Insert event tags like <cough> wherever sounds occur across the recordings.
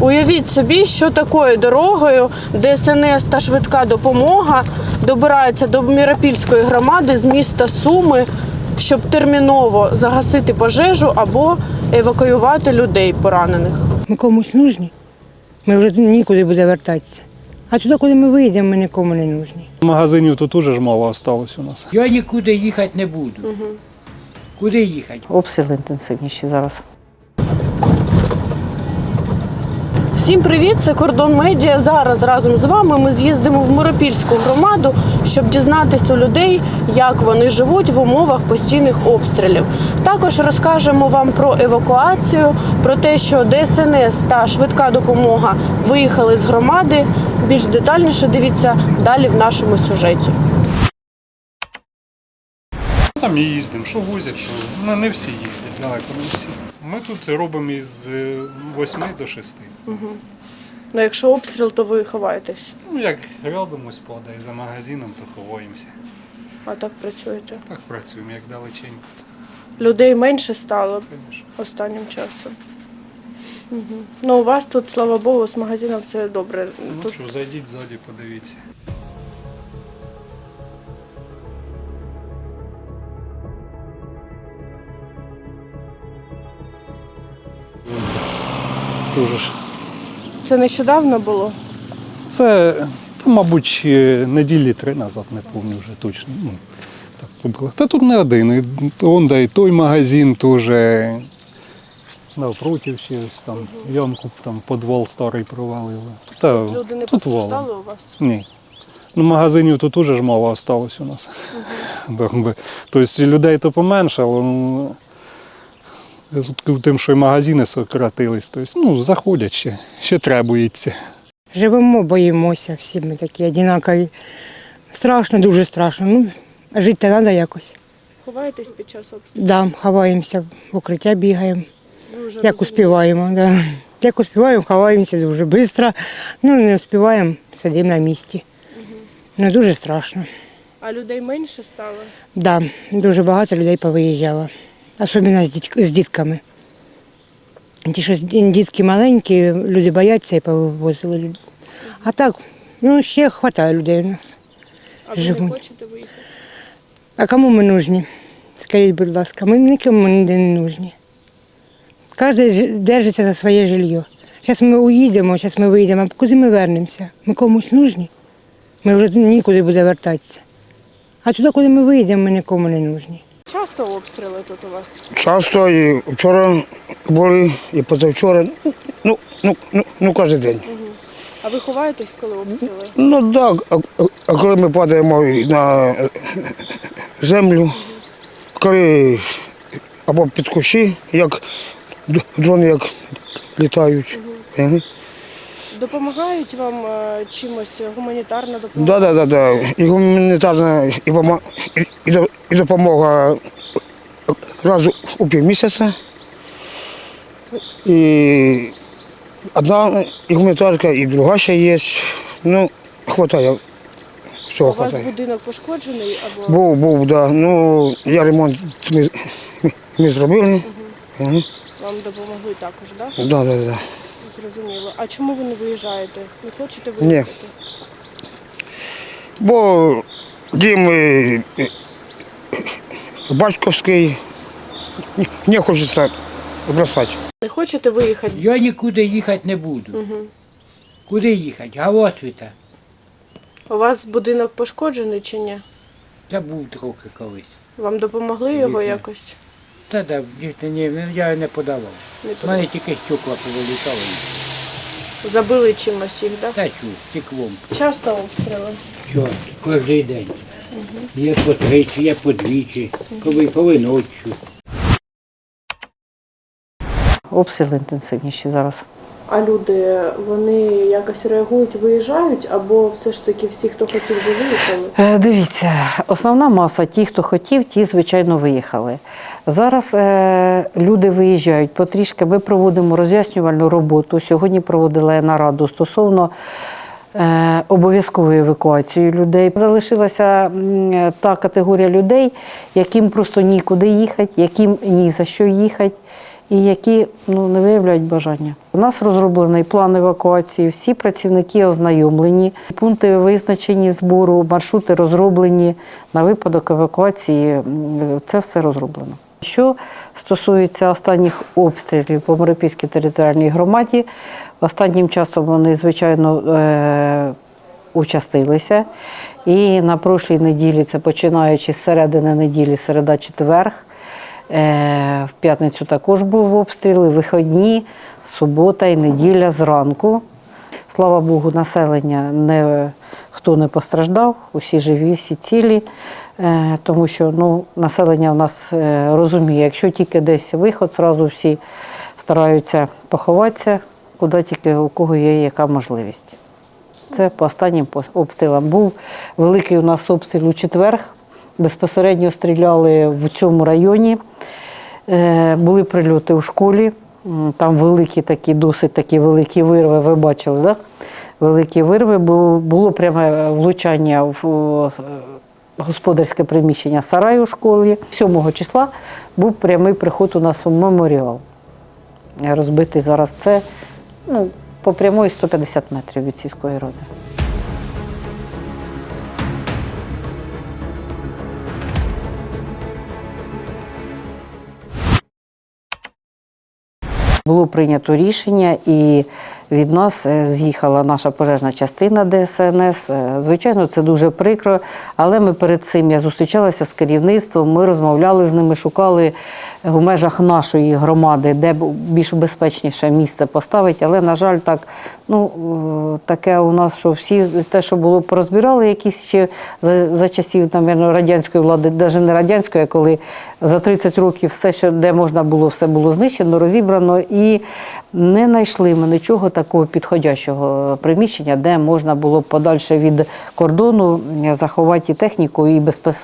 Уявіть собі, що такою дорогою ДСНС та швидка допомога добираються до Міропільської громади з міста Суми, щоб терміново загасити пожежу або евакуювати людей поранених. Ми комусь нужні. Ми вже нікуди буде вертатися. А туди, куди ми вийдемо, ми нікому не нужні. Магазинів тут уже ж мало осталось у нас. Я нікуди їхати не буду. Куди їхати? Обстріли інтенсивніші зараз. Всім привіт! Це кордон медіа. Зараз разом з вами ми з'їздимо в Миропільську громаду, щоб дізнатися у людей, як вони живуть в умовах постійних обстрілів. Також розкажемо вам про евакуацію, про те, що ДСНС та швидка допомога виїхали з громади. Більш детальніше дивіться далі в нашому сюжеті. Самі їздимо, що возять, що ну, не всі їздять, далеко не всі. Ми тут робимо із 8 до 6. Ну, якщо обстріл, то ви ховаєтесь, Ну, як рядом ось падає за магазином, то ховаємося. а так працюєте. Так працюємо, як далеченько. Людей менше стало Звісно. останнім часом. Угу. Ну, у вас тут, слава Богу, з магазином все добре. Ну Тут що, зайдіть ззаді, подивіться. Дуже ж. це нещодавно було. Це, та, мабуть, е, неділі три назад, не пам'ятаю вже точно. Ну, так побило. Та тут не один. І Он да і той магазин теж. Навпротив ще ось там ямку, там підвал старий провалили. Та, Люди не тут валом. постраждали у вас. Ні. Ну, магазинів тут теж ж мало осталось у нас. <laughs> Тобто людей то поменшало. Ну, в тим, що і магазини сократились. Тобто, ну, заходять ще, ще требується. Живемо, боїмося, всі ми такі однакові. Страшно, дуже страшно. Ну, жити треба якось. Ховаєтесь під час обстрілу? Да, ховаємося, в укриття бігаємо, Ви як успіваємо. Да. Як успіваємо, ховаємося дуже швидко. Ну, не успіваємо, сидимо на місці. Ну, дуже страшно. А людей менше стало? Да, дуже багато людей повиїжджало, особливо з, дітками. Ті, що дітки маленькі, люди бояться і повивозили. людей. А так, ну ще вистачає людей у нас. А ви не хочете виїхати? А кому ми нужні? Скажіть, будь ласка, ми нікому ніде не нужні. Кожен держиться за своє жилье. Зараз ми уїдемо, зараз ми вийдемо, а куди ми вернемося? Ми комусь нужні. Ми вже нікуди буде вертатися. А туди, куди ми вийдемо, ми нікому не нужні. Часто обстріли тут у вас? Часто і вчора були, і позавчора, ну, ну, ну, ну кожен день. А ви ховаєтесь, коли обстріли? Ну так, а, а- а коли ми падаємо на землю, коли або під кущі, як дрони як літають. Угу. Допомагають вам е, чимось гуманітарна допомога? Да, да, да, да. І гуманітарна і, і, і допомога раз у півмісяця. І одна і гуманітарка, і друга ще є. Ну, хватає. Всього У вас хватає. будинок пошкоджений або Був, був, да. Ну, я ремонт ми, ми зробили. Угу. вам допомогли також, так? Да? Да, да, да. Зрозуміло. А чому ви не виїжджаєте? Не хочете Ні. виїхати? Бо дім е, е, батьківський, не- не хочеться бросати. Не хочете виїхати? Я нікуди їхати не буду. Угу. Куди їхати? Галатвіта. У вас будинок пошкоджений чи ні? Та був трохи колись. Вам допомогли його Їхали. якось? Та да, дійсно, ні, я не подавав. У мене тільки стекла повилітали. Забили чимось їх, так? Да? Та чу, стеклом. Часто обстріли. Що, кожен день. Є по тричі, є по двічі, коли, коли ночі. Обстріли інтенсивніші зараз. А люди вони якось реагують, виїжджають, або все ж таки всі, хто хотів, вже виїхали? Е, Дивіться, основна маса, ті, хто хотів, ті, звичайно, виїхали. Зараз е, люди виїжджають потрішки. Ми проводимо роз'яснювальну роботу. Сьогодні проводила я нараду стосовно е, обов'язкової евакуації людей. Залишилася та категорія людей, яким просто нікуди їхати, яким ні за що їхати. І які ну, не виявляють бажання. У нас розроблений план евакуації, всі працівники ознайомлені, пункти визначені збору, маршрути розроблені на випадок евакуації. Це все розроблено. Що стосується останніх обстрілів по Миропільській територіальній громаді, останнім часом вони, звичайно, е, участилися. І на прошлій неділі, це починаючи з середини неділі, середа четверг, е, в п'ятницю також був обстріл, і вихідні, субота і неділя зранку. Слава Богу, населення не хто не постраждав, усі живі, всі цілі, е, тому що ну, населення в нас е, розуміє, якщо тільки десь виход, зразу всі стараються поховатися, куди тільки у кого є яка можливість. Це по останнім обстрілам. Був великий у нас обстріл у четвер. Безпосередньо стріляли в цьому районі. Е, Були прильоти у школі. Там великі такі, досить такі великі вирви, ви бачили, так? Великі вирви. Було, було пряме влучання в господарське приміщення сараю у школі. 7 числа був прямий приход у нас у меморіал. Розбитий зараз це ну, по прямої 150 метрів від сільської ради. Було прийнято рішення, і від нас е, з'їхала наша пожежна частина ДСНС. Е, Звичайно, це дуже прикро, але ми перед цим я зустрічалася з керівництвом, ми розмовляли з ними, шукали в межах нашої громади, де більш безпечніше місце поставити. Але, на жаль, так, ну, е, таке у нас, що всі те, що було, порозбирали якісь ще за, за часів, напевно, радянської влади, навіть не радянської, коли за 30 років все, що де можна було, все було знищено, розібрано, і не знайшли ми нічого такого підходящого приміщення, де можна було подальше від кордону заховати і техніку і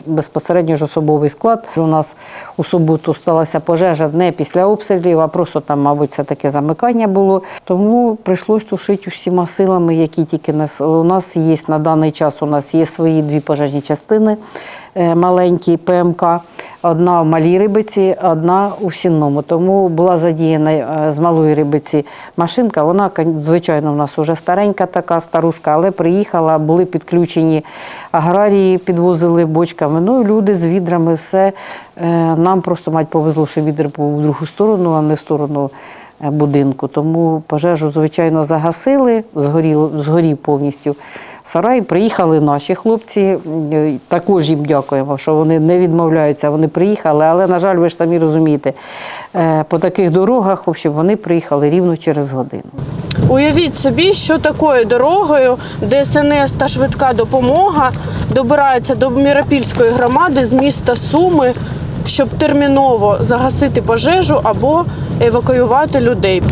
безпосередньо ж особовий склад. У нас у суботу сталася пожежа не після обстрілів, а просто там, мабуть, це таке замикання було. Тому прийшлось тушити усіма силами, які тільки нас у нас є на даний час. У нас є свої дві пожежні частини е, маленькі ПМК. Одна в малій рибиці, одна у сінному. Тому була задіяна е, з малої рибиці машинка. Вона, звичайно, в нас вже старенька така старушка, але приїхала, були підключені аграрії, підвозили бочками. Ну, і люди з відрами, все. Е, Нам просто мать повезло, що відер був в другу сторону, а не в сторону будинку. Тому пожежу, звичайно, загасили, згоріло, згорів повністю сарай. Приїхали наші хлопці. е, Також їм дякуємо, що вони не відмовляються. Вони приїхали, але, на жаль, ви ж самі розумієте, е, по таких дорогах в вони приїхали рівно через годину. Уявіть собі, що такою дорогою ДСНС та швидка допомога добираються до Міропільської громади з міста Суми, щоб терміново загасити пожежу або евакуювати людей.